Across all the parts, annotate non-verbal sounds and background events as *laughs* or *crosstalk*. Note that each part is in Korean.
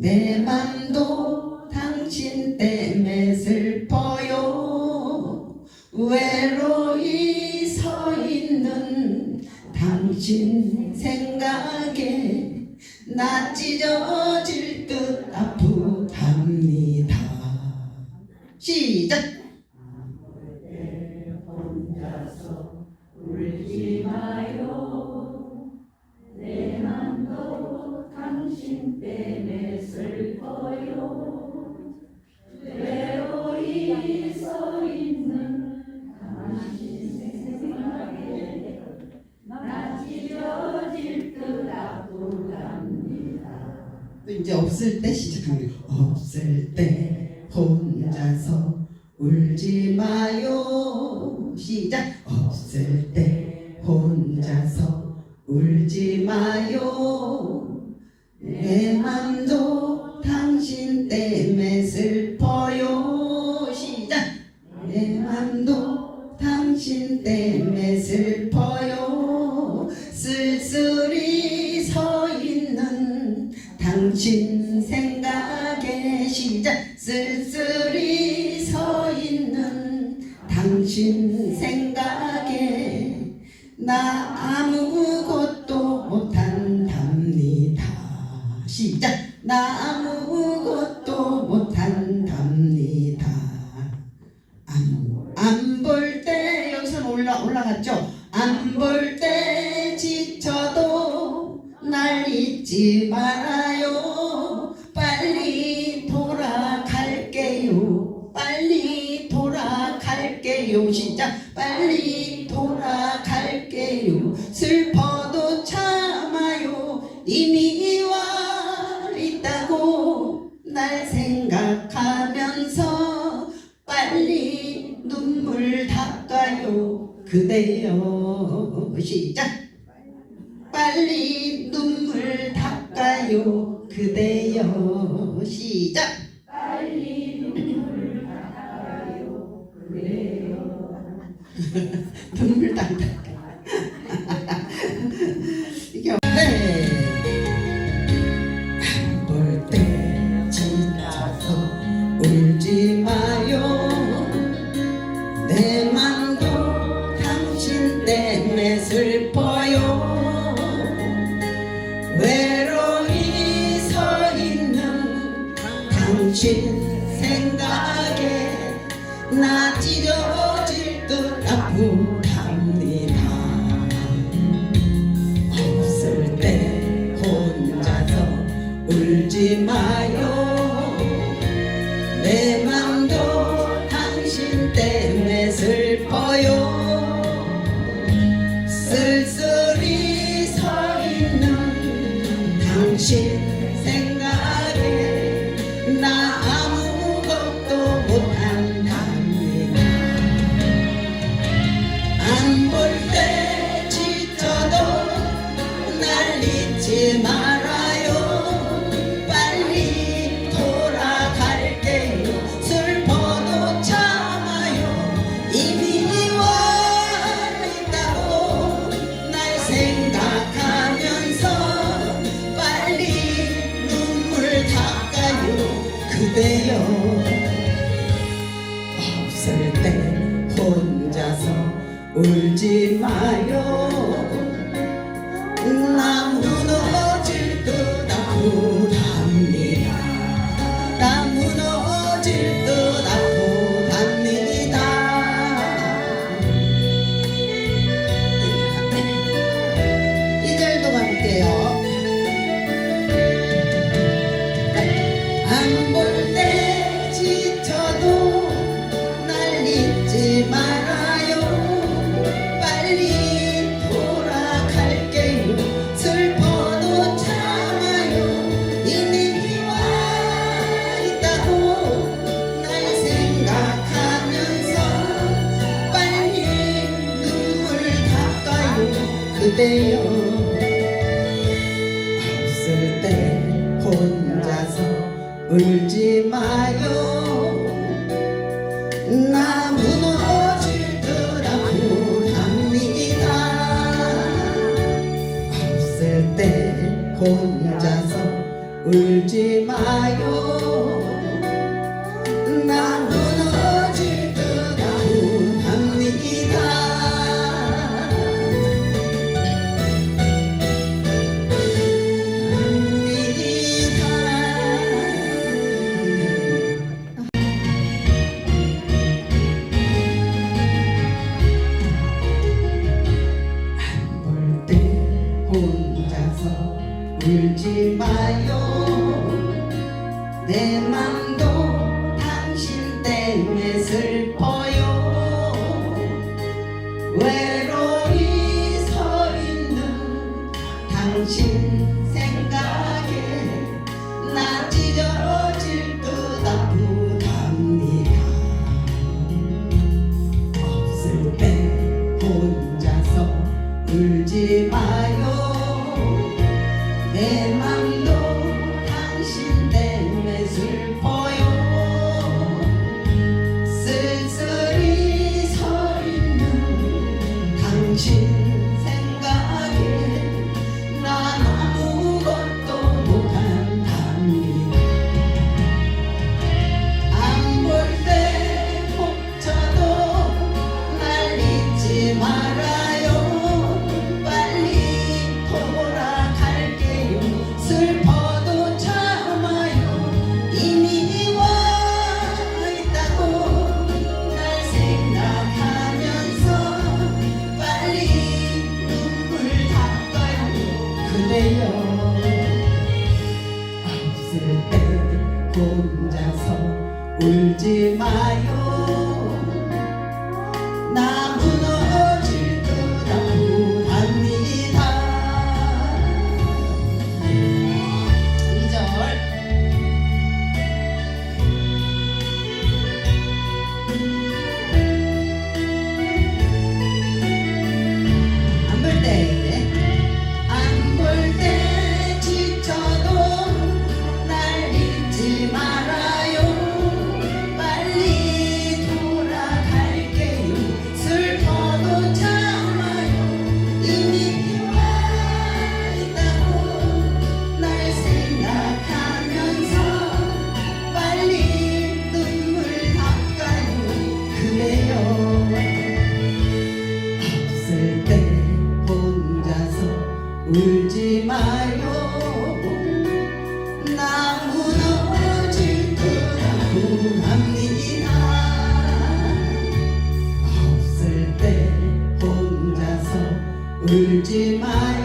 내 맘도 당신 때문에 슬퍼요. 외로이 서 있는 당신 생각에 낯지져 또 이제 없을 때 시작하는 게 없을 때 혼자서 울지 마요. 시작. 없을 때 혼자서 울지 마요. 내 맘도 날 생각하면서 빨리 눈물 닦아요. 그대여 시작. 빨리 눈물 닦아요. 그대여 시작. 빨리 *laughs* 눈물 닦아요. 그대여 눈물 닦아 울지 마요. 내 맘도 당신 때문에 슬퍼요. 쓸쓸히 서 있는 당신 생각에 나 아무것도 못한다니 안볼 때 지쳐도 날 잊지 마. Senhor. 혼자서 울지 마요. 들지 마요. 내 맘도 울지 말.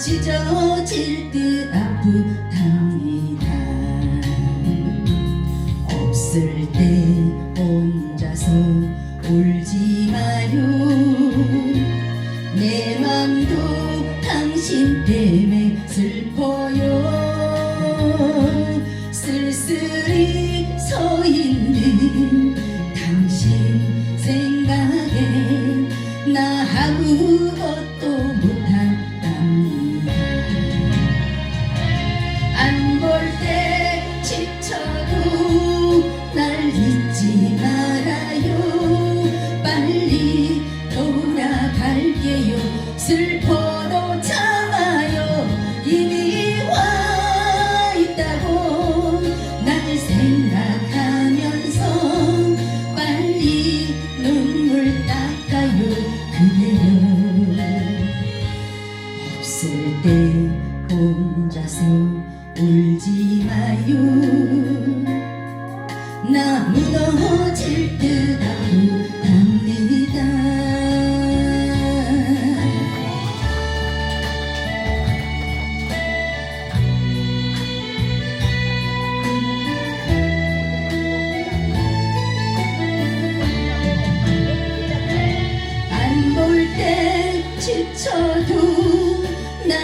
찢어질 듯 아프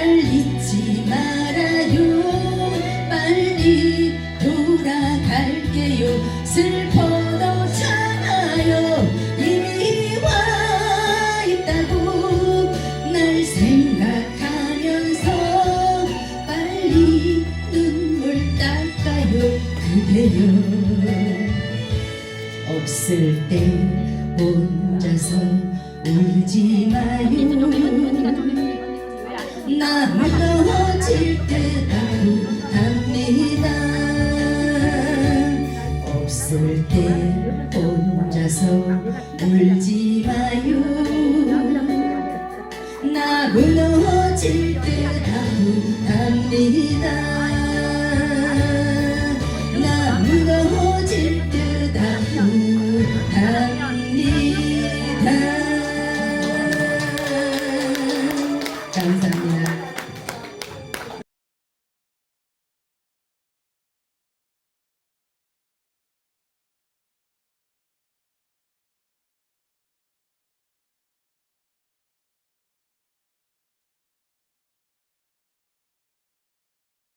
날 잊지 말아요. 빨리 돌아갈게요. 슬퍼도 참아요. 이미 와 있다고 날 생각하면서 빨리 눈물 닦아요. 그대여 없을 때 혼자서 울지 마요 나 무거워질 때가 합니다. 없을 때 혼자서 울지 마요. 나 무거워질 때가 합니다.